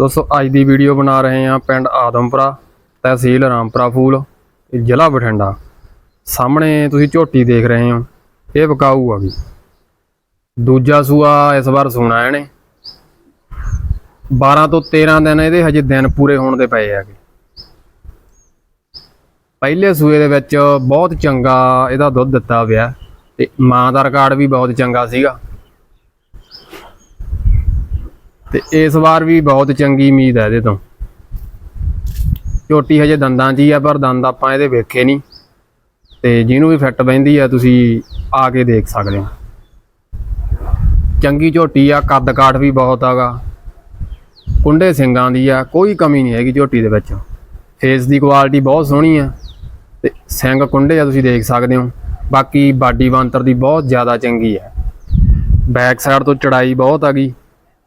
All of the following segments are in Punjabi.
ਦੋਸਤੋ, ਅੱਜ ਦੀ ਵੀਡੀਓ ਬਣਾ ਰਹੇ ਹਾਂ ਪਿੰਡ ਆਦਮਪੁਰਾ, ਤਹਿਸੀਲ ਰਾਮਪੁਰਾ ਫੂਲ, ਜ਼ਿਲ੍ਹਾ ਬਠਿੰਡਾ। ਸਾਹਮਣੇ ਤੁਸੀਂ ਝੋਟੀ ਦੇਖ ਰਹੇ ਹੋ, ਇਹ ਵਿਕਾਊ ਆ ਗਈ ਦੂਜਾ ਸੂਆ ਇਸ ਵਾਰ ਸੋਣਾ ਇਹਨੇ। 12 ਤੋਂ 13 ਦਿਨ ਇਹਦੇ ਹਜੇ ਦਿਨ ਪੂਰੇ ਹੋਣ ਦੇ ਪਏ ਹੈਗੇ। ਪਹਿਲੇ ਸੂਏ ਦੇ ਵਿੱਚ ਬਹੁਤ ਚੰਗਾ ਇਹਦਾ ਦੁੱਧ ਦਿੱਤਾ ਹੋਇਆ ਤੇ ਮਾਂ ਦਾ ਰਿਕਾਰਡ ਵੀ ਬਹੁਤ ਚੰਗਾ ਸੀਗਾ। ਤੇ ਇਸ ਵਾਰ ਵੀ ਬਹੁਤ ਚੰਗੀ ਉਮੀਦ ਹੈ ਇਹਦੇ ਤੋਂ। ਝੋਟੀ ਹਜੇ ਦੰਦਾਂ 'ਚ ਹੀ ਆ, ਪਰ ਦੰਦ ਆਪਾਂ ਇਹਦੇ ਵੇਖੇ ਨਹੀਂ। ਤੇ ਜਿਹਨੂੰ ਵੀ ਫਿੱਟ ਬੈਂਦੀ ਆ, ਤੁਸੀਂ ਆ ਕੇ ਦੇਖ ਸਕਦੇ ਹੋ। ਚੰਗੀ ਝੋਟੀ ਆ, ਕੱਦ ਕਾਠ ਵੀ ਬਹੁਤ ਆਗਾ। ਕੁੰਡੇ ਸਿੰਘਾਂ ਦੀ ਆ, ਕੋਈ ਕਮੀ ਨਹੀਂ ਹੈਗੀ ਝੋਟੀ ਦੇ ਵਿੱਚ। ਫੇਸ ਦੀ ਕੁਆਲਿਟੀ ਬਹੁਤ ਸੋਹਣੀ ਆ, ਤੇ ਸਿੰਘ ਕੁੰਡੇ ਆ ਤੁਸੀਂ ਦੇਖ ਸਕਦੇ ਹੋ। ਬਾਕੀ ਬਾਡੀ ਬੰਤਰ ਦੀ ਬਹੁਤ ਜ਼ਿਆਦਾ ਚੰਗੀ ਆ। ਬੈਕ ਸਾਈਡ ਤੋਂ ਚੜਾਈ ਬਹੁਤ ਆ ਗਈ।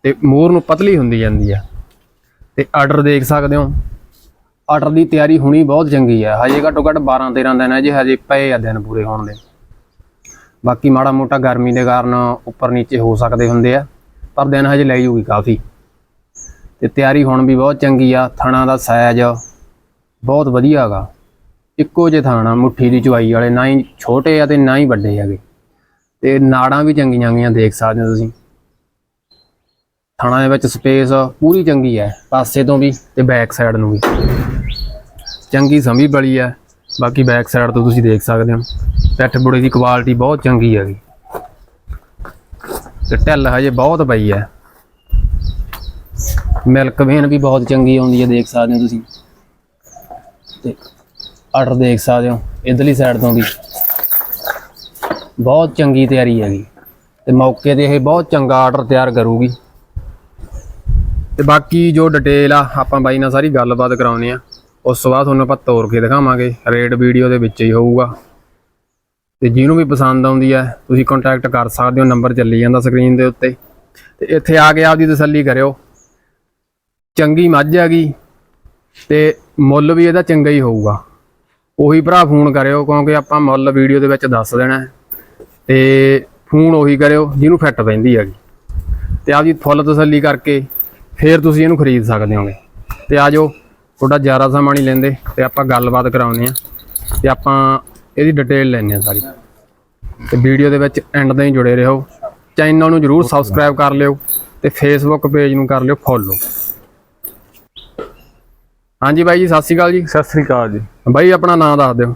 ਤੇ ਮੋਰ ਨੂੰ ਪਤਲੀ ਹੁੰਦੀ ਜਾਂਦੀ ਆ। ਤੇ ਆਰਡਰ ਦੇਖ ਸਕਦੇ ਹੋ। ਆਰਡਰ ਦੀ ਤਿਆਰੀ ਹੋਣੀ ਬਹੁਤ ਚੰਗੀ ਆ। ਹਜੇ ਘੱਟੋ ਘੱਟ 12 13 ਦਿਨ ਹੈ ਜੇ, ਹਜੇ ਪਏ ਆ ਦਿਨ ਪੂਰੇ ਹੋਣ ਦੇ। ਬਾਕੀ ਮਾੜਾ ਮੋਟਾ ਗਰਮੀ ਦੇ ਕਾਰਨ ਉੱਪਰ ਨੀਚੇ ਹੋ ਸਕਦੇ ਹੁੰਦੇ ਆ, ਪਰ ਦਿਨ ਹਜੇ ਲੈ ਜੂਗੀ ਕਾਫੀ। ਤੇ ਤਿਆਰੀ ਹੁਣ ਵੀ ਬਹੁਤ ਚੰਗੀ ਆ। ਥਣਾ ਦਾ ਸਾਈਜ਼ ਬਹੁਤ ਵਧੀਆ ਹੈਗਾ। ਇੱਕੋ ਜਿਹੇ ਥਾਣਾ, ਮੁੱਠੀ ਦੀ ਚੁਆਈ ਵਾਲੇ, ਨਾ ਹੀ ਛੋਟੇ ਆ ਤੇ ਨਾ ਹੀ ਵੱਡੇ ਹੈਗੇ। ਤੇ ਨਾੜਾਂ ਵੀ ਚੰਗੀਆਂ ਗਈਆਂ ਦੇਖ ਸਕਦੇ ਹੋ ਤੁਸੀਂ। ਥਾਣਾ ਦੇ ਵਿੱਚ ਸਪੇਸ ਪੂਰੀ ਚੰਗੀ ਹੈ ਪਾਸੇ ਤੋਂ ਵੀ ਤੇ ਬੈਕ ਸਾਈਡ ਨੂੰ ਵੀ। ਚੰਗੀ ਸਮੀ ਬਲੀ ਹੈ ਬਾਕੀ ਬੈਕ ਸਾਈਡ ਤੋਂ ਤੁਸੀਂ ਦੇਖ ਸਕਦੇ ਹੋ। ਪੈਠ ਬੁੜੇ ਦੀ ਕੁਆਲਿਟੀ ਬਹੁਤ ਚੰਗੀ ਹੈਗੀ ਤੇ ਢਿੱਲ ਹਜੇ ਬਹੁਤ ਪਈ ਹੈ ਮਿਲਕ ਵੇਨ ਵੀ ਬਹੁਤ ਚੰਗੀ ਆਉਂਦੀ ਹੈ ਦੇਖ ਸਕਦੇ ਹੋ ਤੁਸੀਂ। ਤੇ ਆਰਡਰ ਦੇਖ ਸਕਦੇ ਹੋ, ਇਧਰਲੀ ਸਾਈਡ ਤੋਂ ਵੀ। ਬਹੁਤ ਚੰਗੀ ਤਿਆਰੀ ਹੈਗੀ ਤੇ ਮੌਕੇ ਤੇ ਇਹ ਬਹੁਤ ਚੰਗਾ ਆਰਡਰ ਤਿਆਰ ਕਰੂਗੀ। ਤੇ ਬਾਕੀ ਜੋ ਡਿਟੇਲ ਆ, ਆਪਾਂ ਬਾਈ ਨਾਲ ਸਾਰੀ ਗੱਲਬਾਤ ਕਰਾਉਣੀ ਆ। ਉਸ ਤੋਂ ਬਾਅਦ ਤੁਹਾਨੂੰ ਆਪਾਂ ਤੋਰ ਕੇ ਦਿਖਾਵਾਂਗੇ ਰੇਟ ਵੀਡੀਓ ਦੇ ਵਿੱਚ ਹੀ ਹੋਊਗਾ। ਤੇ ਜਿਹਨੂੰ ਵੀ ਪਸੰਦ ਆਉਂਦੀ ਹੈ ਤੁਸੀਂ ਕੰਟੈਕਟ ਕਰ ਸਕਦੇ ਹੋ ਨੰਬਰ ਚੱਲੀ ਜਾਂਦਾ ਸਕਰੀਨ ਦੇ ਉੱਤੇ। ਤੇ ਇੱਥੇ ਆ ਕੇ ਆਪਦੀ ਤਸੱਲੀ ਕਰਿਓ। ਚੰਗੀ ਮੱਝ ਹੈਗੀ ਤੇ ਮੁੱਲ ਵੀ ਇਹਦਾ ਚੰਗਾ ਹੀ ਹੋਊਗਾ। ਉਹੀ ਭਰਾ ਫੋਨ ਕਰਿਓ, ਕਿਉਂਕਿ ਆਪਾਂ ਮੁੱਲ ਵੀਡੀਓ ਦੇ ਵਿੱਚ ਦੱਸ ਦੇਣਾ ਹੈ। ਤੇ ਫੋਨ ਉਹੀ ਕਰਿਓ, ਜਿਹਨੂੰ ਫਿੱਟ ਪੈਂਦੀ ਹੈਗੀ। ਤੇ ਆਪਦੀ ਫੁੱਲ ਤਸੱਲੀ ਕਰਕੇ ਫਿਰ ਤੁਸੀਂ ਇਹਨੂੰ ਖਰੀਦ ਸਕਦੇ ਹੋਗੇ। ਤੇ ਆਜੋ ਥੋੜਾ ਜ਼ਿਆਦਾ ਸਮਾਂ ਨਹੀਂ ਲੈਂਦੇ ਤੇ ਆਪਾਂ ਗੱਲਬਾਤ ਕਰਾਉਂਦੇ ਆ ਤੇ ਆਪਾਂ ਇਹਦੀ ਡਿਟੇਲ ਲੈਣੇ ਆ ਸਾਰੀ। ਤੇ ਵੀਡੀਓ ਦੇ ਵਿੱਚ ਐਂਡ ਤਾਈਂ ਜੁੜੇ ਰਹੋ। ਚੈਨਲ ਨੂੰ ਜਰੂਰ ਸਬਸਕ੍ਰਾਈਬ ਕਰ ਲਿਓ ਤੇ ਫੇਸਬੁੱਕ ਪੇਜ ਨੂੰ ਕਰ ਲਿਓ ਫੋਲੋ ਹਾਂਜੀ ਬਾਈ ਜੀ ਸਤਿ ਸ਼੍ਰੀ ਅਕਾਲ ਜੀ। ਸਤਿ ਸ੍ਰੀ ਅਕਾਲ ਜੀ। ਬਾਈ ਆਪਣਾ ਨਾਮ ਦੱਸ ਦਿਓ।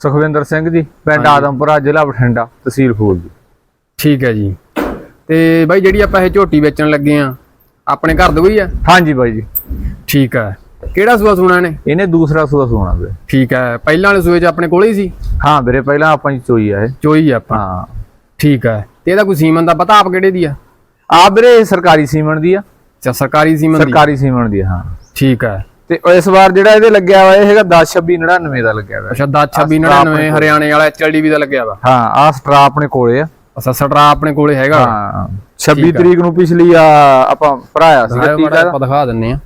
ਸੁਖਵਿੰਦਰ ਸਿੰਘ ਜੀ ਪਿੰਡ ਆਦਮਪੁਰਾ ਜ਼ਿਲ੍ਹਾ ਬਠਿੰਡਾ ਤਹਿਸੀਲ ਫੂਲ ਜੀ। ਠੀਕ ਹੈ ਜੀ। ਤੇ ਬਾਈ ਜਿਹੜੀ ਆਪਾਂ ਇਹ ਝੋਟੀ ਵੇਚਣ ਲੱਗੇ ਆ ਆਪਣੇ ਘਰ ਦੀ ਹੋਈ ਆ? ਹਾਂਜੀ ਬਾਈ ਜੀ। ਠੀਕ ਹੈ ਕਿਹੜਾ ਸੂਆ ਸੁਣਾ ਨੇ ਇਹਨੇ ਦੂਸਰਾ ਸੂਆ ਸੋਣਾ ਵੀਰੇ। ਠੀਕ ਹੈ ਪਹਿਲਾਂ ਵਾਲੇ ਸੂਏ 'ਚ ਆਪਣੇ ਕੋਲੇ ਹੀ ਸੀ? ਹਾਂ ਵੀਰੇ ਪਹਿਲਾਂ ਆਪਾਂ ਜੀ ਚੋਈ ਆ ਇਹ। ਚੋਈ ਆ ਆਪਾਂ। ਹਾਂ। ਠੀਕ ਹੈ ਤੇ ਇਹਦਾ ਕੋਈ ਸੀਮਨ ਦਾ ਪਤਾ ਆਪ ਕਿਹੜੇ ਦੀ ਆ? ਆ ਵੀਰੇ ਸਰਕਾਰੀ ਸੀਮਨ ਦੀ ਆ। ਅੱਛਾ ਸਰਕਾਰੀ ਸੀਮਨ ਦੀ। ਸਰਕਾਰੀ ਸੀਮਨ ਦੀ ਆ, ਹਾਂ। ਠੀਕ ਹੈ ਤੇ ਇਸ ਵਾਰ ਜਿਹੜਾ ਇਹਦੇ ਲੱਗਿਆ ਹੋਇਆ ਇਹ ਹੈਗਾ 10 26 99 ਦਾ ਲੱਗਿਆ ਹੋਇਆ ਅੱਛਾ 10 26 99 ਹਰਿਆਣੇ ਵਾਲਾ ਐਚਐਲਡੀਵੀ ਦਾ ਲੱਗਿਆ ਵਾ। ਹਾਂ ਆ ਸਟਰਾ ਆਪਣੇ ਕੋਲੇ ਆ। ਅੱਛਾ ਸਟਰਾ ਆਪਣੇ ਕੋਲੇ ਹੈਗਾ। ਹਾਂ। 26 ਤਰੀਕ ਨੂੰ ਪਿਛਲੀ ਆ ਆਪਾਂ ਭਰਾਇਆ ਸੀ ਮਾੜਾ ਆਪਾਂ ਦਿਖਾ ਦਿੰਨੇ ਆ।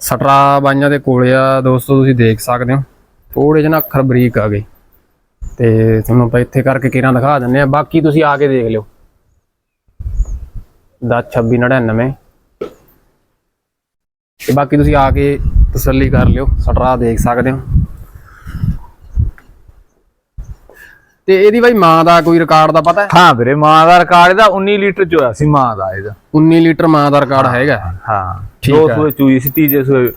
ਸਟਰਾ ਬਾਈਆਂ ਦੇ ਕੋਲੇ ਆ ਦੋਸਤੋ ਤੁਸੀਂ ਦੇਖ ਸਕਦੇ ਹੋ। ਥੋੜੇ ਜਿਹੇ ਅੱਖਰ ਬਰੀਕ ਆ ਗਏ। ਤੇ ਤੁਹਾਨੂੰ ਆਪਾਂ ਇੱਥੇ ਕਰਕੇ ਕਿਰਾਂ ਦਿਖਾ ਦਿੰਨੇ ਆ। ਬਾਕੀ ਤੁਸੀਂ ਆ ਕੇ ਦੇਖ ਲਿਓ। 10 26 99 ਤੇ ਬਾਕੀ ਤੁਸੀਂ ਆ ਕੇ ਤਸੱਲੀ ਕਰ ਲਿਓ। ਸਟਰਾ ਦੇਖ ਸਕਦੇ ਹੋ। ਤੇ ਇਹਦੀ ਬਾਈ ਮਾਂ ਦਾ ਕੋਈ ਰਿਕਾਰਡ ਦਾ ਪਤਾ ਹੈ? ਹਾਂ ਵੀਰੇ ਮਾਂ ਦਾ ਰਿਕਾਰਡ ਇਹਦਾ 19 ਲੀਟਰ ਚ ਹੋਇਆ ਸੀ ਮਾਂ ਦਾ ਇਹਦਾ। 19 ਲੀਟਰ ਮਾਂ ਦਾ ਰਿਕਾਰਡ ਹੈਗਾ। ਹਾਂ। ਠੀਕ ਹੈ। ਸੂਏ ਚੂਈ ਸੀ ਤੀਜੇ ਸੂਏ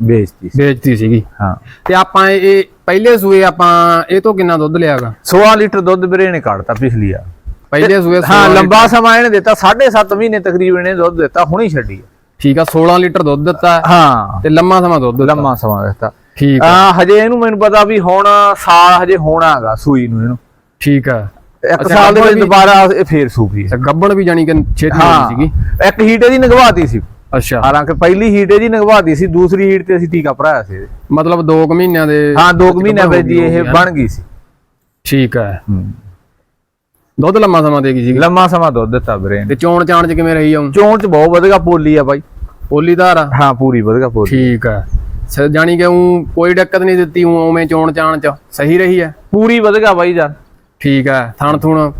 ਵੇਚਤੀ ਸੀ। ਵੇਚਤੀ ਸੀਗੀ। ਹਾਂ। ਤੇ ਆਪਾਂ ਇਹ ਪਹਿਲੇ ਸੂਏ ਆਪਾਂ ਇਹ ਤੋਂ ਕਿੰਨਾ ਦੁੱਧ ਲਿਆਗਾ? 16 ਲੀਟਰ ਦੁੱਧ ਵੀਰੇ ਨੇ ਕੱਢਤਾ ਪਿਛਲੀ ਆ ਪਹਿਲੇ ਸੂਏ ਹਾਂ 16 ਲੰਬਾ ਸਮਾਂ ਇਹਨੇ ਦਿੱਤਾ 7.5 ਮਹੀਨੇ ਤਕਰੀਬਨ ਇਹਨੇ ਦੁੱਧ ਦਿੱਤਾ ਹੁਣੀ ਛੱਡੀ। ਠੀਕ ਆ 16 ਲੀਟਰ ਦੁੱਧ ਦਿੱਤਾ ਹੈ ਤੇ ਲੰਮਾ ਸਮਾਂ ਦੁੱਧ ਲੰਮਾ ਸਮਾਂ ਦਿੱਤਾ। ਠੀਕ ਆ। ਆ ਹਜੇ ਇਹਨੂੰ ਮੈਨੂੰ ਪਤਾ ਵੀ ਹੁਣ ਸਾਲ ਹਜੇ ਹੋਣਾਗਾ ਸੂਈ ਨੂੰ ਇਹਨੂੰ। ਠੀਕ ਆ। ਇੱਕ ਅੱਛਾ, ਸਾਲ ਦੇ ਵਿੱਚ ਗੱਭਣ ਵੀ- ਦੁਬਾਰਾ ਇਹ ਫੇਰ ਅੱਛਾ ਗੱਬਣ ਵੀ ਜਾਨੀ ਕਿ ਛੇਤੀ ਹਾਂ ਸੀਗੀ। ਇੱਕ ਹੀਟ ਇਹਦੀ ਨਗਵਾਤੀ ਸੀ। ਅੱਛਾ। ਹਾਲਾਂਕਿ ਪਹਿਲੀ ਹੀਟ ਇਹਦੀ ਨਗਵਾਤੀ ਸੀ ਦੂਸਰੀ ਹੀਟ ਤੇ ਅਸੀਂ ਟੀਕਾ ਭਰਾਇਆ ਸੀ ਇਹਦੇ। ਮਤਲਬ 2 ਮਹੀਨਿਆਂ ਦੇ ਹਾਂ 2 ਵਿੱਚ ਮਹੀਨਿਆਂ ਗੱਭਣ ਵਿੱਚ ਜੀ ਹੋ ਗਈ ਇਹ ਹੈ। ਬਣ ਗਈ ਸੀ। ਠੀਕ ਹੂੰ। ਦੁੱਧ ਲੰਮਾ ਸਮਾਂ ਦੇਗੀ ਸੀਗੀ। ਲੰਮਾ ਸਮਾਂ ਦੁੱਧ ਦਿੱਤਾ ਵੀਰੇ ਨੇ ਤੇ ਚੋਣ ਚਾਣ ਚ ਕਿਵੇਂ ਰਹੀ ਆਉਂ ਚੋਣ ਚ ਬਹੁਤ ਵਧੀਆ ਪੋਲੀ ਆ ਬਾਈ। ਪੋਲੀ ਧਾਰ ਆ? ਹਾਂ ਪੂਰੀ ਵਧੀਆ ਪੋਲੀ। ਠੀਕ ਆ। ਸ- ਜਾਣੀ ਕਿ ਊਂ ਕੋਈ ਦਿੱਕਤ ਨਹੀਂ ਦਿੱਤੀ ਊਂ ਉਵੇਂ ਚੋਣ ਚਾਣ ਚ। ਸਹੀ ਰਹੀ ਹੈ ਪੂਰੀ ਵਧੀਆ ਬਾਈ ਜਾਨ। ਠੀਕ ਹੈ ਥਣ ਥੁਣ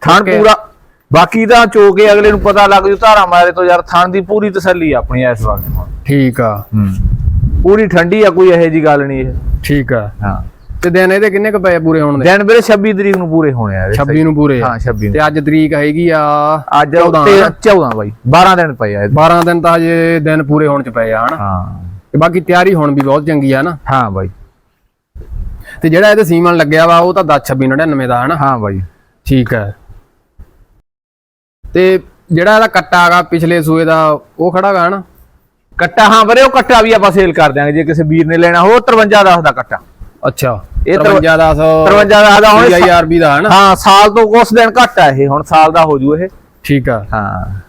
ਥਣ. ਪੂਰਾ ਬਾਕੀ ਤਾਂ ਚੋਕੇ ਅਗਲੇ ਨੂੰ ਪਤਾ ਲੱਗ ਜੂ ਧਾਰਾ ਮਾਰੇ ਤੋਂ ਯਾਰ ਥਣ ਦੀ ਪੂਰੀ ਤਸੱਲੀ ਆ ਆਪਣੀ ਇਸ ਵਕਤ ਠੀਕ ਆ। ਹੂੰ। ਪੂਰੀ ਠੰਡੀ ਆ ਕੋਈ ਇਹੋ ਜੀ ਗੱਲ ਨਹੀਂ ਇਹ। ਠੀਕ ਆ। ਹਾਂ। ਤੇ ਦਿਨ ਇਹਦੇ ਕਿੰਨੇ ਕ ਪਏ ਆ ਪੂਰੇ ਹੋਣ ਦੇ? ਦਿਨ ਵੀਰੇ 26 ਤਰੀਕ ਨੂੰ ਪੂਰੇ ਹੋਣੇ ਆ ਇਹਦੇ 26 ਨੂੰ ਪੂਰੇ ਆ। ਹਾਂ 26 ਨੂੰ। ਤੇ ਅੱਜ ਤਰੀਕ ਹੈਗੀ ਆ ਅੱਜ 14 ਤੇ 14 ਬਾਈ 12 ਦਿਨ ਪਏ ਆ ਇਹਦੇ। 12 ਦਿਨ ਤਾਂ ਹਜੇ ਦਿਨ ਪੂਰੇ ਹੋਣ ਚ ਪਏ ਆ ਹਨਾ? ਹਾਂ। ਤੇ ਬਾਕੀ ਤਿਆਰੀ ਹੁਣ ਵੀ ਬਹੁਤ ਚੰਗੀ ਆ ਨਾ ਹਾਂ ਬਾਈ। ਤੇ ਜਿਹੜਾ ਇਹਦੇ ਸੀਮਨ ਲੱਗਿਆ ਵਾ ਉਹ ਤਾਂ 10 26 99 ਦਾ ਹਨਾ? ਹਾਂ ਬਾਈ। ਠੀਕ ਹੈ। ਤੇ ਜਿਹੜਾ ਇਹਦਾ ਕੱਟਾ ਹੈਗਾ ਪਿਛਲੇ ਸੂਏ ਦਾ ਉਹ ਖੜਾ ਗਾ ਹਨਾ? ਕੱਟਾ ਹਾਂ ਵੀਰੇ ਉਹ ਕੱਟਾ ਵੀ ਆਪਾਂ ਸੇਲ ਕਰ ਦਿਆਂਗੇ ਜੇ ਕਿਸੇ ਵੀਰ ਨੇ ਲੈਣਾ ਹੋ 53 10 ਦਾ ਕੱਟਾ। ਅੱਛਾ ਇਹ 53 ਦਾ 53 10 ਦਾ ਹੁਣ ਦਾ ਹਨਾ? ਹਾਂ ਸਾਲ ਤੋਂ ਕੁਛ ਦਿਨ ਘੱਟ ਆ ਇਹ ਹੁਣ ਸਾਲ ਦਾ ਹੋ ਜੂ ਇਹ। ਠੀਕ ਆ। ਹਾਂ।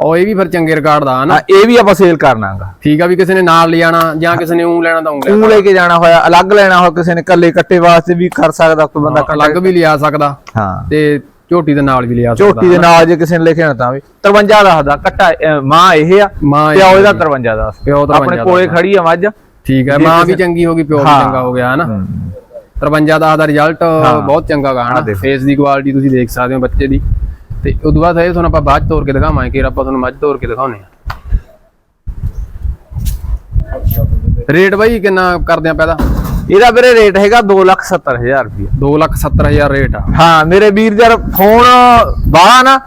ਉਹ ਇਹ ਵੀ ਫਿਰ ਚੰਗੇ ਰਿਕਾਰਡ ਦਾ ਹਨਾ? ਹਾਂ ਇਹ ਵੀ ਆਪਾਂ ਸੇਲ ਕਰਨਾਗਾ ਠੀਕ ਆ ਵੀ ਕਿਸੇ ਨੇ ਨਾਲ ਲਿਆਣਾ ਜਾਂ ਕਿਸੇ ਨੇ ਉਹ ਲੈਣਾ ਤਾਂ ਉਹ ਲੈ ਕੇ ਜਾਣਾ ਹੋਇਆ ਅਲੱਗ ਲੈਣਾ ਹੋਇਆ ਕਿਸੇ ਨੇ ਕੱਲੇ ਕੱਟੇ ਵਾਸਤੇ ਵੀ ਕਰ ਸਕਦਾ ਕੋਈ ਬੰਦਾ। ਅਲੱਗ ਵੀ ਲਿਆ ਸਕਦਾ। ਹਾਂ। ਤੇ ਝੋਟੀ ਦੇ ਨਾਲ ਵੀ ਲਿਆ ਸਕਦਾ ਝੋਟੀ ਦੇ ਨਾਲ ਜੇ ਕਿਸੇ ਨੇ ਲਿਖਿਆ ਤਾਂ ਵੀ। 53 ਦਾ ਦਾ ਕੱਟਾ ਮਾਂ ਇਹ ਆ ਇਹ ਇਹਦਾ 53 ਦਾ ਪਿਓ 53 ਆਪਣੇ ਕੋਲੇ ਖੜੀ ਆ ਮੱਝ। ਠੀਕ ਹੈ ਜੇ ਮਾਂ ਵੀ ਚੰਗੀ ਹੋ ਗਈ ਪਿਓ ਵੀ। ਚੰਗਾ ਹੋ ਗਿਆ ਹਨਾ? ਹੂੰ। 53 ਦਾ ਦਾ ਰਿਜ਼ਲਟ ਬਹੁਤ ਚੰਗਾ ਗਾ ਹਨਾ। ਫੇਸ ਦੀ ਕੁਆਲਿਟੀ ਤੁਸੀਂ ਦੇਖ ਸਕਦੇ ਹੋ ਬੱਚੇ ਦੀ। ਤੇ ਉਦੋਂ ਬਾਅਦ ਇਹ ਤੁਹਾਨੂੰ ਆਪਾਂ ਬਾਅਦ ਤੋੜ ਕੇ ਦਿਖਾਵਾਂਗੇ ਕਿ ਆਪਾਂ ਤੁਹਾਨੂੰ ਮੱਝ ਤੋੜ ਕੇ ਦਿਖਾਉਨੇ ਆ ਰੇਟ ਬਾਈ ਕਿੰਨਾ ਕਰਦੇ ਆ ਪੈਦਾ? ਇਹਦਾ ਵੀਰੇ ਰੇਟ ਹੈਗਾ 270000 ਰੁਪਏ 270000 ਰੇਟ ਆ। ਹਾਂ ਮੇਰੇ ਵੀਰ ਜਰ ਫੋਨ ਬਾਹਰ ਨਾ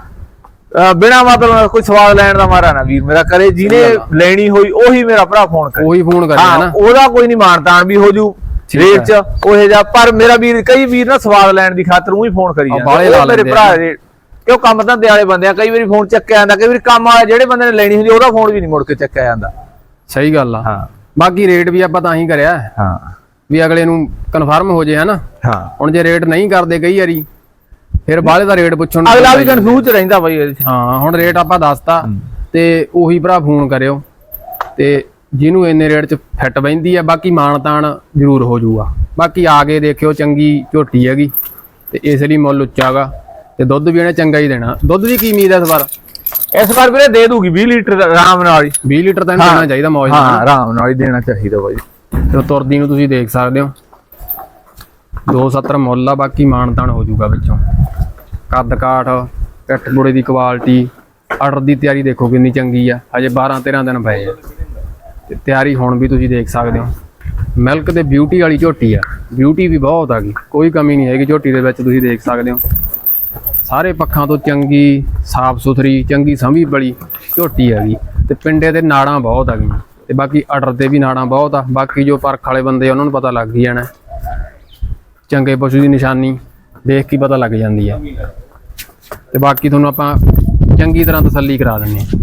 ਬਿਨਾਂ ਮਤਲਬ ਕੋਈ ਸਵਾਲ ਲੈਣ ਦਾ ਮਾਰਾ ਨਾ ਵੀਰ ਮੇਰਾ ਕਰੇ ਜਿਹਨੇ ਲੈਣੀ ਹੋਈ ਉਹੀ ਮੇਰਾ ਭਰਾ ਫੋਨ ਕਰੇ। ਉਹੀ ਫੋਨ ਕਰਿਆ ਹਾਂ ਉਹਦਾ ਕੋਈ ਨਹੀਂ ਮਾਨਤਾਨ ਵੀ ਹੋ ਜੂ ਰੇਟ ਚ ਉਹੇ ਜਾ ਪਰ ਮੇਰਾ ਵੀਰ ਕਈ ਵੀਰ ਨਾ ਸਵਾਲ ਲੈਣ ਦੀ ਖਾਤਰ ਉਹੀ ਫੋਨ ਕਰੀ ਜਾਂਦੇ ਮੇਰੇ ਭਰਾ ਕਿਉਂ ਕੰਮ ਧੰਦੇ ਵਾਲੇ ਬੰਦੇ ਆ ਕਈ ਵਾਰੀ ਫੋਨ ਚੱਕਿਆ ਜਾਂਦਾ ਕਈ ਵਾਰੀ ਕੰਮ ਵਾਲੇ ਜਿਹੜੇ ਬੰਦੇ ਨੇ ਲੈਣੀ ਹੁੰਦੀ ਉਹਦਾ ਫੋਨ ਵੀ ਨਹੀਂ ਮੁੜ ਕੇ ਚੱਕਿਆ ਜਾਂਦਾ। ਸਹੀ ਗੱਲ ਆ। ਹਾਂ। ਬਾਕੀ ਰੇਟ ਵੀ ਆਪਾਂ ਤਾਂ ਹੀ ਕਰਿਆ। ਹਾਂ। ਵੀ ਅਗਲੇ ਨੂੰ ਕਨਫਰਮ ਹੋ ਜੇ ਹਨਾ? ਹਾਂ। ਹੁਣ ਜੇ ਰੇਟ ਨਹੀਂ ਕਰਦੇ ਕਈ ਵਾਰੀ ਫਿਰ ਬਾਹਲੇ ਦਾ ਰੇਟ ਪੁੱਛਣ ਅਗਲਾ ਵੀ। ਕਨਫਿਊਜ਼ ਰਹਿੰਦਾ ਬਾਈ ਹਾਂ ਹੁਣ ਰੇਟ ਆਪਾਂ ਦੱਸਤਾ ਤੇ ਉਹੀ ਭਰਾ ਫੋਨ ਕਰਿਓ। ਤੇ ਜਿਹਨੂੰ ਇੰਨੇ ਰੇਟ 'ਚ ਫਿੱਟ ਬੈਂਦੀ ਆ ਬਾਕੀ ਮਾਨਤਾਨ ਜ਼ਰੂਰ ਹੋ ਜਾਊਗਾ। ਬਾਕੀ ਆ ਕੇ ਦੇਖਿਓ ਚੰਗੀ ਝੋਟੀ ਹੈਗੀ ਤੇ ਇਸ ਲਈ ਮੁੱਲ ਉੱਚਾਗਾ ਤੇ ਦੁੱਧ ਵੀ ਇਹਨੇ ਚੰਗਾ ਹੀ ਦੇਣਾ। ਦੁੱਧ ਦੀ ਕੀ ਉਮੀਦ ਹੈ ਇਸ ਵਾਰ? ਇਸ ਵਾਰ ਵੀਰੇ ਦੇ ਦੂਗੀ 20 ਲੀਟਰ ਆਰਾਮ ਨਾਲ ਹੀ। 20 ਲੀਟਰ ਤਾਂ ਇਹਨੂੰ ਦੇਣਾ ਚਾਹੀਦਾ ਮੌਜ ਹਾਂ ਨਾਲ ਆਰਾਮ ਨਾਲ ਹੀ ਦੇਣਾ ਚਾਹੀਦਾ ਬਾਈ। ਤੇ ਤੁਰਦੀ ਨੂੰ ਤੁਸੀਂ ਦੇਖ ਸਕਦੇ ਹੋ। 270 ਮੁੱਲ ਆ ਬਾਕੀ ਮਾਨਤਾਨ ਹੋ ਜਾਊਗਾ ਵਿੱਚੋਂ। ਕੱਦ ਕਾਠ ਪਿੱਠ ਬੁੜੇ ਦੀ ਕੁਆਲਿਟੀ ਆਰਡਰ ਦੀ ਤਿਆਰੀ ਦੇਖੋ ਕਿੰਨੀ ਚੰਗੀ ਆ। ਹਜੇ 12 13 ਦਿਨ ਪਏ ਆ। ਤੇ ਤਿਆਰੀ ਹੁਣ ਵੀ ਤੁਸੀਂ ਦੇਖ ਸਕਦੇ ਹੋ। ਮਿਲਕ ਤੇ ਬਿਊਟੀ ਵਾਲੀ ਝੋਟੀ ਆ। ਬਿਊਟੀ ਵੀ ਬਹੁਤ ਆ ਗਈ। ਕੋਈ ਕਮੀ ਨਹੀਂ ਹੈਗੀ ਝੋਟੀ ਦੇ ਵਿੱਚ ਤੁਸੀਂ ਦੇਖ ਸਕਦੇ ਹੋ। ਸਾਰੇ ਪੱਖਾਂ ਤੋਂ ਚੰਗੀ ਸਾਫ਼ ਸੁਥਰੀ ਚੰਗੀ ਸੰਭੀ ਬੜੀ ਝੋਟੀ ਹੈਗੀ ਤੇ ਪਿੰਡੇ ਦੇ ਨਾੜਾਂ ਬਹੁਤ ਆ ਗਈਆਂ ਤੇ ਬਾਕੀ ਆਰਡਰ ਤੇ ਵੀ ਨਾੜਾਂ ਬਹੁਤ ਆ। ਬਾਕੀ ਜੋ ਪਰਖ ਵਾਲੇ ਬੰਦੇ ਆ, ਉਹਨਾਂ ਨੂੰ ਪਤਾ ਲੱਗ ਹੀ ਜਾਣਾ। ਚੰਗੇ ਪਸ਼ੂ ਦੀ ਨਿਸ਼ਾਨੀ ਦੇਖ ਕੇ ਪਤਾ ਲੱਗ ਜਾਂਦੀ ਆ। ਤੇ ਬਾਕੀ ਤੁਹਾਨੂੰ ਆਪਾਂ ਚੰਗੀ ਤਰ੍ਹਾਂ ਤਸੱਲੀ ਕਰਾ ਦਿੰਦੇ ਆ।